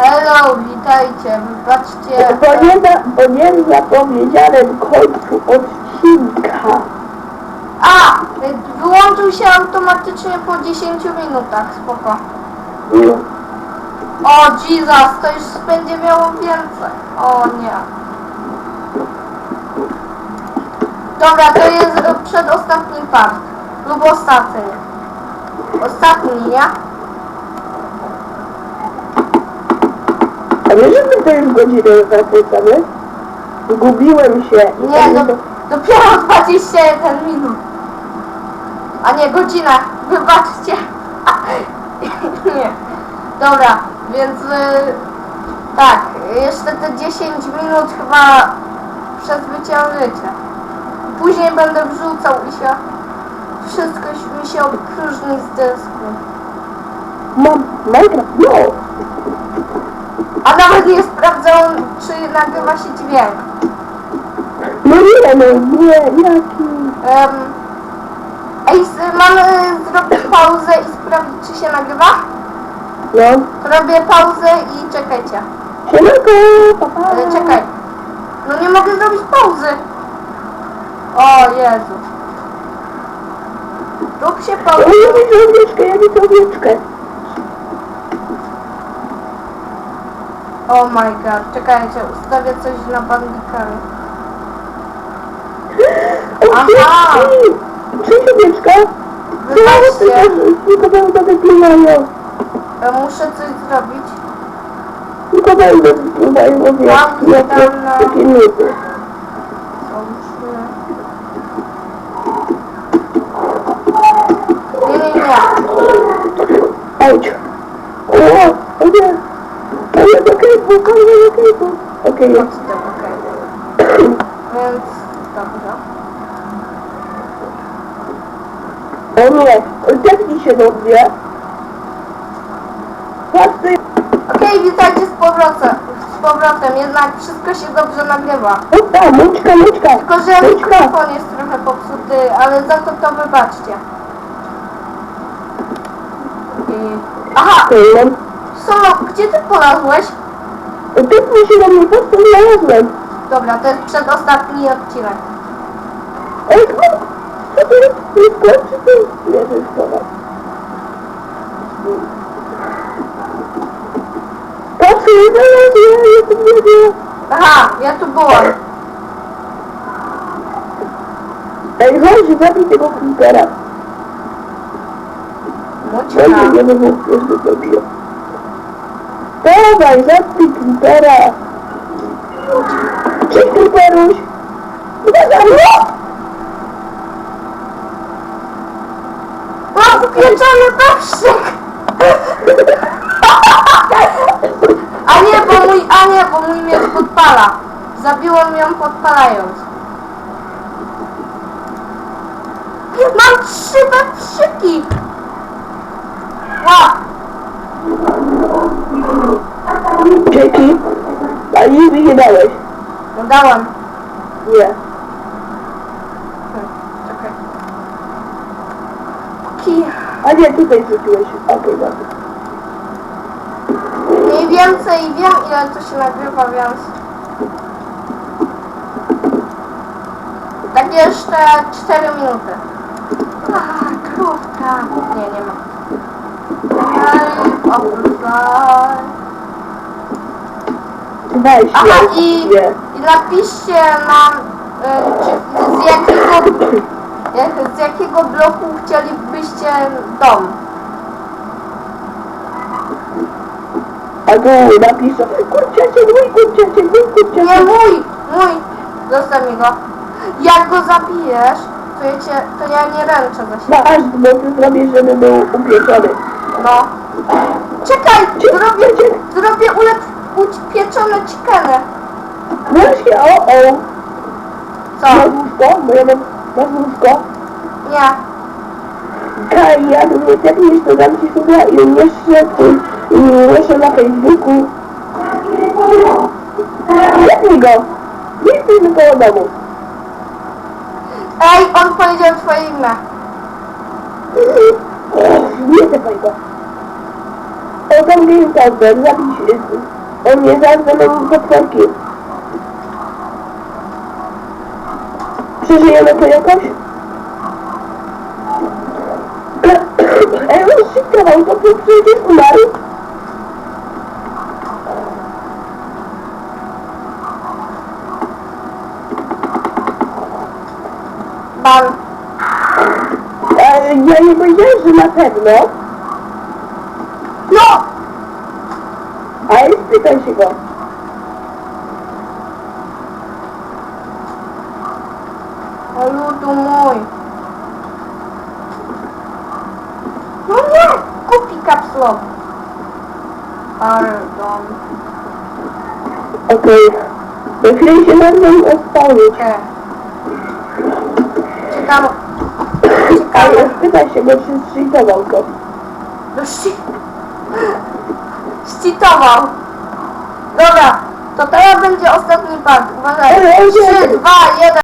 Hello, witajcie, wybaczcie. Bo nie, za, bo nie zapowiedziałem końcu odcinka. A! Wyłączył się automatycznie po 10 minutach, spoko. O Jesus, to już będzie miało więcej. O nie. Dobra, to jest przedostatni part. Lub ostatni. Ostatni, nie? A wiesz, że to już godzinę zakręcamy? Zgubiłem się. Nie, do, dopiero 21 minut. A nie, godzina. Wybaczcie. nie. Dobra, więc y, tak, jeszcze te 10 minut chyba przezwyciężycie. Później będę wrzucał i się wszystko mi się opróżni z dysku. Mam Minecraft, no. A nawet nie sprawdzał, czy nagrywa się dźwięk. No nie, no nie, jaki? Um, ej, s- mamy zrobić pauzę i sprawdzić, czy się nagrywa? No. Robię pauzę i czekajcie. Siemanko, papa. Ale czekaj. No nie mogę zrobić pauzy. O Jezu. Rób się Ja pauzę. widzę owieczkę, ja widzę owieczkę. Oh my god, czekajcie, ustawię coś na bandikami. Aha. Cześć owieczka. Wybaczcie, Tylko będę wypływają. ja muszę coś zrobić. Tylko będę wypływają. Mam Jakie, tam na- jakie nudy. Okej, Chodź tam, okej. Więc, dobrze. O nie, odepnij się do mnie. Patrz ty. Okej, witajcie z powrotem. Z powrotem, jednak wszystko się dobrze nagrywa. Tam, muczka, muczka. Tylko, że Muczka. mikrofon jest trochę popsuty, ale za to to wybaczcie. I... Aha. Solo, gdzie ty polazłeś? Odepnij się do mnie, po co znalazłem. Dobra, to jest przedostatni odcinek. Ej, co? Co to jest? To czy to jest? Nie, to jest kład. Patrz, nie znalazłem, ja tu nie wiem. Aha, ja tu byłam. Ej, chodź, zabij tego creepera. Mućka. Dobrze, nie wiem, już go zabiję. Dawaj, zabij creepera. Cześć, creeperuś. Uważaj, no! Mam pieczony pepszyk! A nie, bo mój, a nie, bo mój miecz podpala. Zabiłam ją podpalając. Mam trzy pepszyki! Dałeś. No dałam. Nie. Czekaj. A nie, tutaj rzuciłeś. Okej, dobra. Mniej więcej wiem ile to się nagrywa, więc... Tak jeszcze 4 minuty. A, krówka. Nie, nie ma. Of life. Weź, Aha, nie. i, Nie. i napiszcie nam, y, czy, z, jakiego, jak, z jakiego bloku chcielibyście dom. A tu napiszę, kurczecie, mój kurczecie, mój Nie kurczecie. mój, mój. Zostaw mi go. Jak go zabijesz, to ja, cię, to ja nie ręczę za siebie. Masz, bo ty zrobisz, żeby był upieczony. No. Czekaj, zrobię, zrobię ulep, upieczone chickeny. Właśnie, o, o. Co? Masz łóżko? Bo ja mam, masz łóżko? Nie. Kaj, jak mnie tepniesz, to dam ci sobie i umieszczę, i umieszczę na Facebooku. Tepnij go. Nie jesteśmy koło domu. Ej, on powiedział twoje imię. Nie tepaj go. O, tam game counter, zabij się. On nie zadzwonił potworki. Przeżyjemy to jakoś? Ej, on szybkował, to tu przecież umarł. Ban. E, ja nie powiedziałem, że na pewno. No! Się go. O ludu mój. No nie! Kupi kapslo. Pardon. Okej. Okay. chwilę się nad nim spełnić. Nie. Ciekawe. Ciekawe. spytaj się go, czy zszytował to. No szci... Szcitował. Dobra. To teraz będzie ostatni part. Uważaj. Ej, ej, ej. 3, 2, 1.